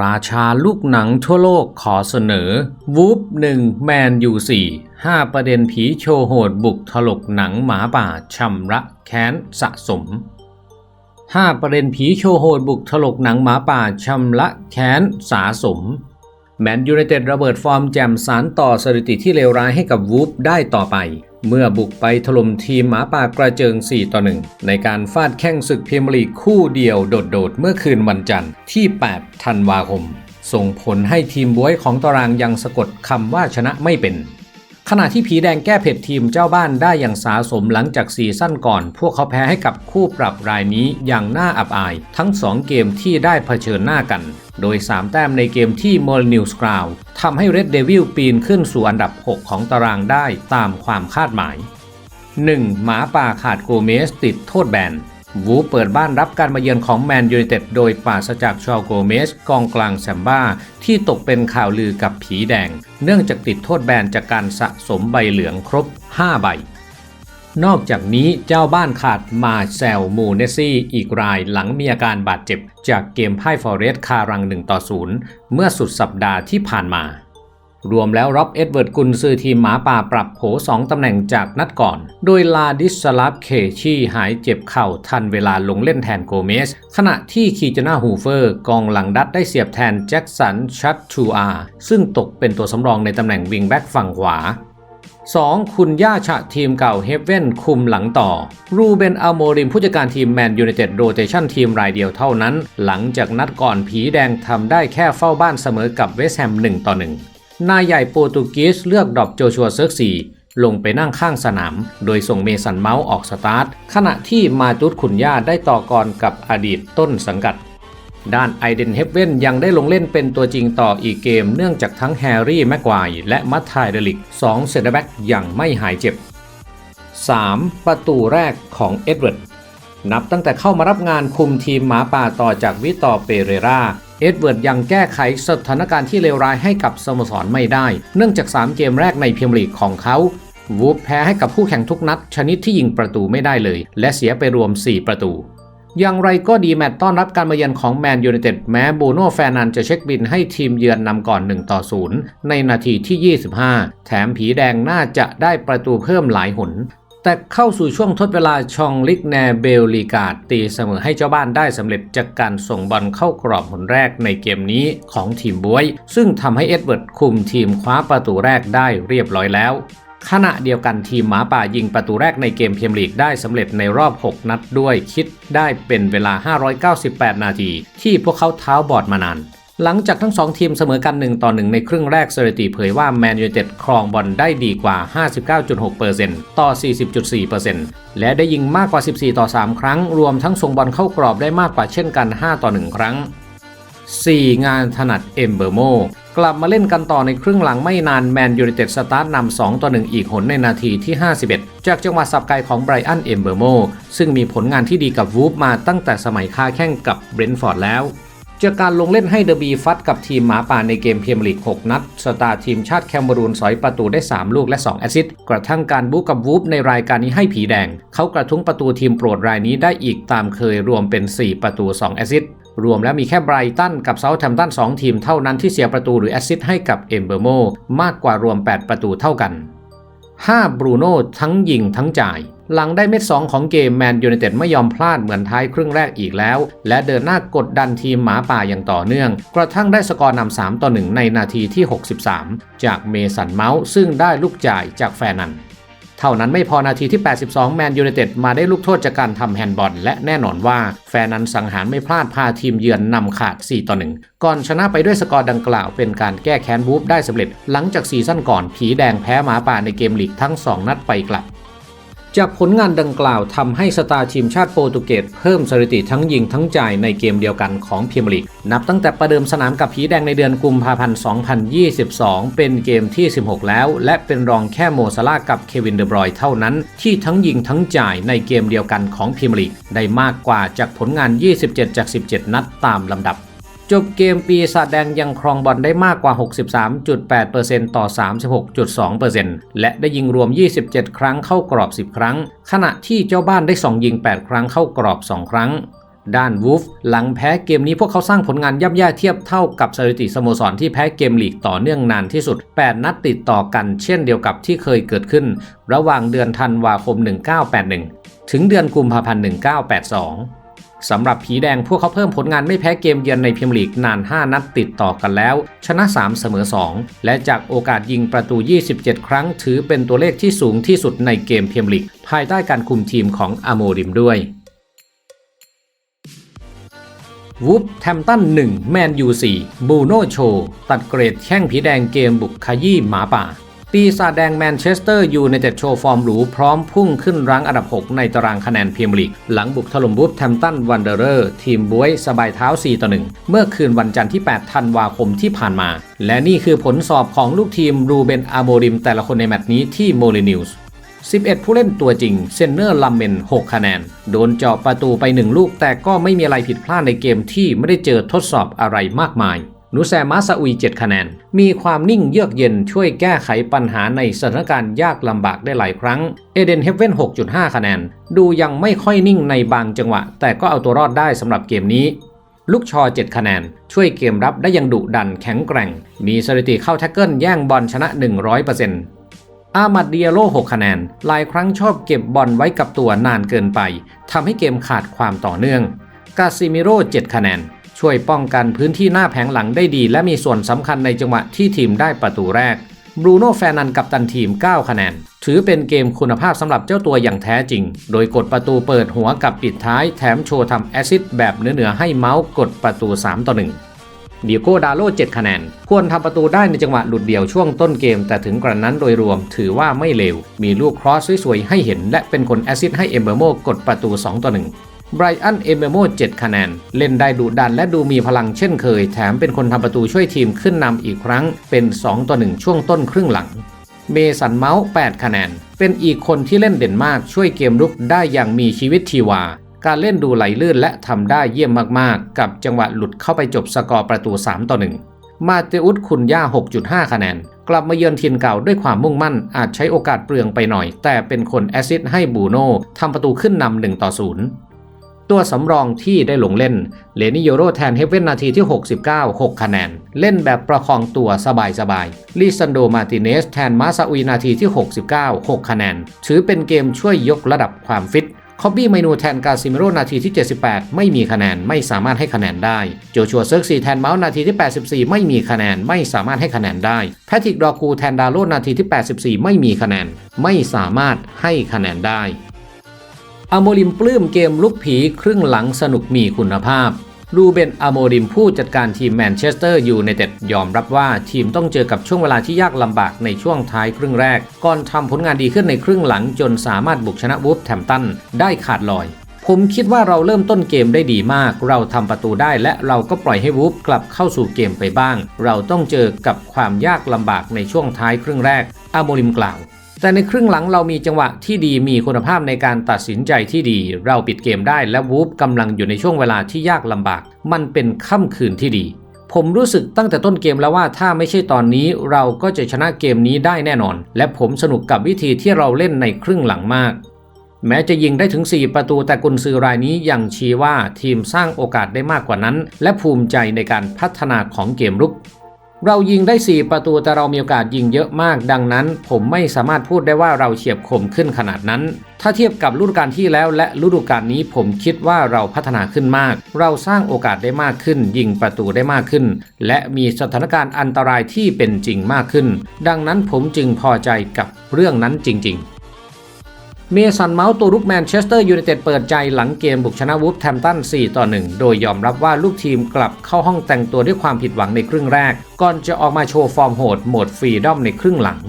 ราชาลูกหนังทั่วโลกขอเสนอ วูฟหนึ่งแมนยูสี่ห้าประเด็นผีโชว์โหดบุกถลกหนังหมาป่าชำระแค้นสะสม 5 ประเด็นผีโชว์โหดบุกถลกหนังหมาป่าชำระแค้นสาสม แมนยูไนเต็ดระเบิดฟอร์มแจ่มสารต่อสถิติที่เลวร้ายให้กับวูฟได้ต่อไป เมื่อบุกไปถล่มทีมหมาป่ากระเจิง 4 ต่อ 1 ในการฟาดแข้งศึกพรีเมียร์ลีกคู่เดียวโดดๆ เมื่อคืนวันจันทร์ที่ 8 ธันวาคม ส่งผลให้ทีมบวยของตารางยังสะกดคำว่าชนะไม่เป็น ขณะที่ผีแดงแก้เผ็ดทีมเจ้าบ้านได้อย่างสาสมหลังจากซีซั่นก่อน พวกเขาแพ้ให้กับคู่ปรับรายนี้อย่างน่าอับอาย ทั้ง 2 เกมที่ได้เผชิญหน้ากัน โดย 3 แต้มในเกมที่โมลนิวส์กราวทำให้เรดเดวิลปีนขึ้นสู่อันดับ 6 ของตารางได้ตามความคาดหมาย 1. หมาป่าขาดโกเมสติดโทษแบน วูเปิดบ้านรับการมาเยือนของแมนยูไนเต็ดโดยปราศจากชอโกเมสกองกลางแซมบ้า ที่ตกเป็นข่าวลือกับผีแดง เนื่องจากติดโทษแบนจากการสะสมใบเหลืองครบ 5 ใบนอกจากนี้เจ้าบ้านขาดมาแซลมูเนซี่อีกรายหลังมีอาการบาดเจ็บ จากเกมพ่ายฟอเรสคารัง1ต่อ0เมื่อสุดสัปดาห์ที่ผ่านมา รวมแล้วร็อบเอ็ดเวิร์ดกุนซือทีมหมาป่าปรับโผ2ตำแหน่งจากนัดก่อน โดยลาดิสลับเคชีหายเจ็บเข่าทันเวลาลงเล่นแทนโกเมส ขณะที่คีจนาฮูเฟอร์กองหลังดัดได้เสียบแทนแจ็คสันชัตชูอาซึ่งตกเป็นตัวสำรองในตำแหน่งวิงแบ็กฝั่งขวา 2. คุณย่าชะทีมเก่าเฮฟเว่นคุมหลังต่อ รูเบนอัลโมริมผู้จัดการทีมแมนยูไนเต็ดโรเตชันทีมรายเดียวเท่านั้น หลังจากนัดก่อนผีแดงทำได้แค่เฝ้าบ้านเสมอกับเวสต์แฮม1ต่อ1 นายใหญ่โปรตุเกสเลือกดรอปโจชัวเซิร์กซีลงไปนั่งข้างสนาม โดยส่งเมสันเมาส์ออกสตาร์ท ขณะที่มาตุดขุนย่าได้ต่อกรกับอดีตต้นสังกัด ด้านไอเดนเฮฟเว่นยังได้ลงเล่นเป็นตัวจริงต่ออีกเกม เนื่องจากทั้งแฮร์รี่แม็กควและมัตไทเดลิก2เซนเตอร์แบ็กยังไม่หายเจ็บ 3. ประตูแรกของเอ็ดเวิร์ดนับตั้งแต่เข้ามารับงานคุมทีมหมาป่าต่อจากวิตอเปเรรา เอ็ดเวิร์ดยังแก้ไขสถานการณ์ที่เลวร้ายให้กับสโมสรไม่ได้ เนื่องจาก 3 เกมแรกในพรีเมียร์ลีกของเขาวูฟแพ้ให้กับคู่แข่งทุกนัด ชนิดที่ยิงประตูไม่ได้เลย และเสียไปรวม 4 ประตู อย่างไรก็ดีแมตช์ต้อนรับการมาเยือนของแมนยูไนเต็ดแม้บูโน่แฟร์นันจะเช็คบินให้ทีมเยือนนำก่อน 1 ต่อ 0 ในนาทีที่ 25 แถมผีแดงน่าจะได้ประตูเพิ่มหลายหน แต่เข้าสู่ช่วงทดเวลาชองลิกแนเบลลีกาดตีเสมอให้เจ้าบ้านได้สำเร็จจากการส่งบอลเข้ากรอบผลแรกในเกมนี้ของทีมบวย ซึ่งทำให้เอ็ดเวิร์ดคุมทีมคว้าประตูแรกได้เรียบร้อยแล้วขณะเดียวกันทีมหมาป่ายิงประตูแรกในเกมเมียร์ลีกได้สำเร็จในรอบ 6 นัดด้วยคิดได้เป็นเวลา 598 นาที ที่พวกเขาเท้าบอดมานาน หลังจากทั้งสองทีมเสมอกัน 1 ต่อ 1 ในครึ่งแรกสถิติเผยว่าแมนยูเต็ดครองบอลได้ดีกว่า 59.6%ต่อ 40.4%และได้ยิงมากกว่า 14 ต่อ 3 ครั้ง รวมทั้งส่งบอลเข้ากรอบได้มากกว่าเช่นกัน 5 ต่อ 1 ครั้ง 4 งานถนัดเอมเบอร์โมกลับมาเล่นกันต่อในครึ่งหลังไม่นานแมนยูไนเต็ดสตาร์ทนำ2ต่อ1อีกหนในนาทีที่ 51 จากจังหวะสับไกลของไบรอันเอมเบอร์โมซึ่งมีผลงานที่ดีกับวูฟมาตั้งแต่สมัยค้าแข่งกับเบรนท์ฟอร์ดแล้ว จากการลงเล่นให้เดอะบีฟัดกับทีมหมาป่าในเกมเมียร์ลีก 6 นัด สตาร์ทีมชาติแคมเบรูนสอยประตูได้ 3 ลูกและ 2 แอซิสต์กระทั่งการบู๊กับวูฟในรายการนี้ให้ผีแดง เขากระทุ้งประตูทีมโปรดรายนี้ได้อีกตามเคยรวมเป็น 4 ประตู 2 แอซิสต์รวมแล้วมีแค่ไบรตันกับเซาท์แฮมป์ตัน2ทีมเท่านั้นที่เสียประตูหรือแอซิสต์ให้กับเอมเบอร์โมมากกว่ารวม 8 ประตูเท่ากัน 5. บรูโน่ทั้งยิงทั้งจ่าย หลังได้เม็ด2ของเกมแมนยูไนเต็ดไม่ยอมพลาดเหมือนท้ายครึ่งแรกอีกแล้ว และเดินหน้ากดดันทีมหมาป่าอย่างต่อเนื่อง กระทั่งได้สกอร์นำ3ต่อ1ในนาทีที่ 63 จากเมสันเมาส์ซึ่งได้ลูกจ่ายจากแฟนันเท่านั้นไม่พอนาทีที่ 82 แมนยูไนเต็ดมาได้ลูกโทษจากการทำแฮนด์บอล และแน่นอนว่าแฟนนั้นสังหารไม่พลาดพาทีมเยือนนำขาด 4 ต่อ 1 ก่อนชนะไปด้วยสกอร์ดังกล่าวเป็นการแก้แค้นวูฟได้สำเร็จ หลังจากซีซั่นก่อนผีแดงแพ้หมาป่าในเกมลีกทั้ง 2 นัดไปกลับ จากผลงานดังกล่าวทำให้สตาร์ทีมชาติโปรตุเกสเพิ่มสถิติทั้งยิงทั้งจ่ายในเกมเดียวกันของพรีเมียร์ลีก นับตั้งแต่ประเดิมสนามกับผีแดงในเดือนกุมภาพันธ์ 2022 เป็นเกมที่ 16 แล้ว และเป็นรองแค่โมซาลากับเควินเดบรอยเท่านั้น ที่ทั้งยิงทั้งจ่ายในเกมเดียวกันของพรีเมียร์ลีก ได้มากกว่าจากผลงาน 27 จาก 17 นัดตามลำดับ จบเกมปีศาจแดงยังครองบอลได้มากกว่า 63.8%ต่อ 36.2%และได้ยิงรวม 27 ครั้งเข้ากรอบ 10 ครั้ง ขณะที่เจ้าบ้านได้ส่องยิง 8 ครั้งเข้ากรอบ 2 ครั้ง ด้านวูฟหลังแพ้เกมนี้พวกเขาสร้างผลงานย่ำแย่เทียบเท่ากับสถิติสโมสรที่แพ้เกมลีกต่อเนื่องนานที่สุด 8 นัดติดต่อกันเช่นเดียวกับที่เคยเกิดขึ้น ระหว่างเดือนธันวาคม 1981 ถึงเดือนกุมภาพันธ์ 1982 สำหรับผีแดงพวกเขาเพิ่มผลงานไม่แพ้เกมเยือนในพรีเมียร์ลีกนาน 5 นัดติดต่อกันแล้ว ชนะ 3 เสมอ 2 และจากโอกาสยิงประตู 27 ครั้ง ถือเป็นตัวเลขที่สูงที่สุดในเกมพรีเมียร์ลีก ภายใต้การคุมทีมของอโมริมด้วยวูฟแทมตัน 1 แมนยู4บูโนโช ตัดเกรดแข้งผีแดงเกมบุกขยี้หมาป่า ปีศาจแดงแมนเชสเตอร์ยูไนเต็ดโชว์ฟอร์มหรูพร้อมพุ่งขึ้นรั้งอันดับ 6 ในตารางคะแนนพรีเมียร์ลีก หลังบุกถล่มวูฟแทมตันวันเดอร์ ทีมบวยสบายเท้า 4 ต่อ 1 เมื่อคืนวันจันทร์ที่ 8 ธันวาคมที่ผ่านมา และนี่คือผลสอบของลูกทีมรูเบนอาโมริมแต่ละคนในแมตช์นี้ที่โมลินิวส์11 ผู้เล่นตัวจริง เซนเนอร์ลัมเมน 6 คะแนน โดนเจาะประตูไป 1 ลูก แต่ก็ไม่มีอะไรผิดพลาดในเกมที่ไม่ได้เจอทดสอบอะไรมากมาย นูแซมาซาอุย 7 คะแนน มีความนิ่งเยือกเย็นช่วยแก้ไขปัญหาในสถานการณ์ยากลำบากได้หลายครั้ง เอเดนเฮเว่น 6.5 คะแนน ดูยังไม่ค่อยนิ่งในบางจังหวะ แต่ก็เอาตัวรอดได้สำหรับเกมนี้ ลูกชอ 7 คะแนน ช่วยเกมรับได้อยังดุดันแข็งแกร่ง มีสถิติเข้าแท็กเกิลแย่งบอลชนะ 100%อามัดเดียโล 6 คะแนน หลายครั้งชอบเก็บบอลไว้กับตัวนานเกินไป ทำให้เกมขาดความต่อเนื่อง กาซิมิโร่ 7 คะแนน ช่วยป้องกันพื้นที่หน้าแผงหลังได้ดี และมีส่วนสำคัญในจังหวะที่ทีมได้ประตูแรกบรูโน่แฟนันกับตันทีม 9 คะแนน ถือเป็นเกมคุณภาพสำหรับเจ้าตัวอย่างแท้จริง โดยกดประตูเปิดหัวกับปิดท้ายแถมโชว์ทำแอซิดแบบเหนือๆให้เมาส์กดประตู 3 ต่อ 1 เดียโก้ดาโล7คะแนน ควรทำประตูได้ในจังหวะหลุดเดี่ยวช่วงต้นเกม แต่ถึงกระนั้นโดยรวมถือว่าไม่เลว มีลูกครอสสวยๆให้เห็น และเป็นคนแอซิดให้เอมเบอร์โมกดประตู 2 ต่อ 1 ไบรอัน เอมเบอร์โม7คะแนน เล่นได้ดุดันและดูมีพลังเช่นเคย แถมเป็นคนทำประตูช่วยทีมขึ้นนำอีกครั้ง เป็น 2 ต่อ 1 ช่วงต้นครึ่งหลัง เมสันเมาส์8คะแนน เป็นอีกคนที่เล่นเด่นมากช่วยเกมรุกได้อย่างมีชีวิตชีวา การเล่นดูไหลลื่นและทำได้เยี่ยมมากๆ กับจังหวะหลุดเข้าไปจบสกอร์ประตู 3 ต่อ 1 มาเตอุสคุณย่า 6.5 คะแนน กลับมาเยือนทีมเก่าด้วยความมุ่งมั่น อาจใช้โอกาสเปลืองไปหน่อย แต่เป็นคนแอซิดให้บูโน่ทำประตูขึ้นนำ1ต่อ0 ตัวสำรองที่ได้ลงเล่นเลนิโยโรแทนเฮเว่นนาทีที่ 69 6 คะแนน เล่นแบบประคองตัวสบายๆลิซันโดมาติเนสแทนมาซาอุยนาทีที่ 69 6 คะแนน ถือเป็นเกมช่วยยกระดับความฟิตคอบบี้ไมนูแทนกาซิเมโรนาทีที่ 78 ไม่มีคะแนนไม่สามารถให้คะแนนได้ โจชัวเซิร์กซีแทนเมาส์นาทีที่ 84 ไม่มีคะแนนไม่สามารถให้คะแนนได้แพทริกดอกูแทนดาโลนาทีที่ 84 ไม่มีคะแนน ไม่สามารถให้คะแนนได้ อโมริมปลื้มเกมลุกผีครึ่งหลังสนุกมีคุณภาพรูเบนอโมริมผู้จัดการทีมแมนเชสเตอร์ยูไนเต็ดยอมรับว่าทีมต้องเจอกับช่วงเวลาที่ยากลำบากในช่วงท้ายครึ่งแรก ก่อนทำผลงานดีขึ้นในครึ่งหลังจนสามารถบุกชนะวูฟแทมตันได้ขาดลอย ผมคิดว่าเราเริ่มต้นเกมได้ดีมาก เราทำประตูได้และเราก็ปล่อยให้วูฟกลับเข้าสู่เกมไปบ้าง เราต้องเจอกับความยากลำบากในช่วงท้ายครึ่งแรกอโมริมกล่าว แต่ในครึ่งหลังเรามีจังหวะที่ดีมีคุณภาพในการตัดสินใจที่ดี เราปิดเกมได้และวูฟกำลังอยู่ในช่วงเวลาที่ยากลำบาก มันเป็นค่ำคืนที่ดี ผมรู้สึกตั้งแต่ต้นเกมแล้วว่าถ้าไม่ใช่ตอนนี้เราก็จะชนะเกมนี้ได้แน่นอน และผมสนุกกับวิธีที่เราเล่นในครึ่งหลังมาก แม้จะยิงได้ถึง 4 ประตูแต่กุนซือรายนี้ยังชี้ว่าทีมสร้างโอกาสได้มากกว่านั้น และภูมิใจในการพัฒนาของเกมรุก เรายิงได้ 4 ประตูแต่เรามีโอกาสยิงเยอะมาก ดังนั้น ผมไม่สามารถพูดได้ว่าเราเฉียบคมขึ้นขนาดนั้น ถ้าเทียบกับฤดูกาลที่แล้วและฤดูกาลนี้ผมคิดว่าเราพัฒนาขึ้นมาก เราสร้างโอกาสได้มากขึ้น ยิงประตูได้มากขึ้น และมีสถานการณ์อันตรายที่เป็นจริงมากขึ้น ดังนั้นผมจึงพอใจกับเรื่องนั้นจริง ๆ เมสันเมาส์ตัวรุกแมนเชสเตอร์ยูไนเต็ดเปิดใจหลังเกมบุกชนะวูฟแทมตัน 4 ต่อ 1 โดยยอมรับว่าลูกทีมกลับเข้าห้องแต่งตัวด้วยความผิดหวังในครึ่งแรก ก่อนจะออกมาโชว์ฟอร์มโหดโหมดฟรีดอมในครึ่งหลัง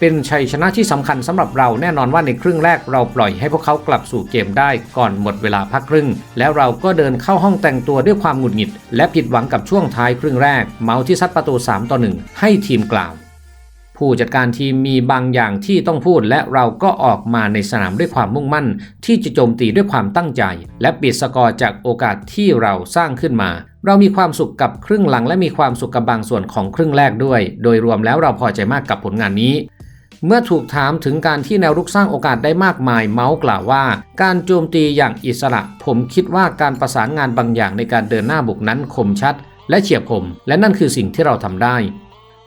เป็นชัยชนะที่สำคัญสำหรับเราแน่นอนว่าในครึ่งแรกเราปล่อยให้พวกเขากลับสู่เกมได้ก่อนหมดเวลาพักครึ่ง แล้วเราก็เดินเข้าห้องแต่งตัวด้วยความหงุดหงิด และผิดหวังกับช่วงท้ายครึ่งแรก เมาส์ที่ซัดประตู 3 ต่อ 1 ให้ทีมกล่าว ผู้จัดการทีมมีบางอย่างที่ต้องพูดและเราก็ออกมาในสนามด้วยความมุ่งมั่น ที่จะโจมตีด้วยความตั้งใจ และปิดสกอร์จากโอกาสที่เราสร้างขึ้นมา เรามีความสุขกับครึ่งหลัง และมีความสุขกับบางส่วนของครึ่งแรกด้วย โดยรวมแล้วเราพอใจมากกับผลงานนี้เมื่อถูกถามถึงการที่แนวรุกสร้างโอกาสได้มากมายเมาส์กล่าวว่า การโจมตีอย่างอิสระ ผมคิดว่าการประสานงานบางอย่างในการเดินหน้าบุกนั้นคมชัด และเฉียบคมและนั่นคือสิ่งที่เราทำได้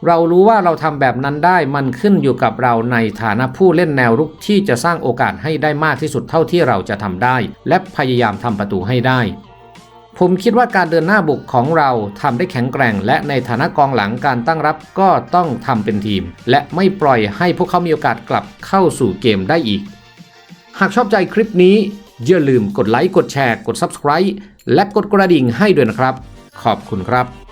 เรารู้ว่าเราทำแบบนั้นได้มันขึ้นอยู่กับเราในฐานะผู้เล่นแนวรุกที่จะสร้างโอกาสให้ได้มากที่สุดเท่าที่เราจะทำได้ และพยายามทำประตูให้ได้ ผมคิดว่าการเดินหน้าบุกของเราทำได้แข็งแกร่ง และในฐานะกองหลังการตั้งรับก็ต้องทำเป็นทีม และไม่ปล่อยให้พวกเขามีโอกาสกลับเข้าสู่เกมได้อีก หากชอบใจคลิปนี้อย่าลืมกดไลค์กดแชร์กด Subscribe และกดกระดิ่งให้ด้วยนะครับ ขอบคุณครับ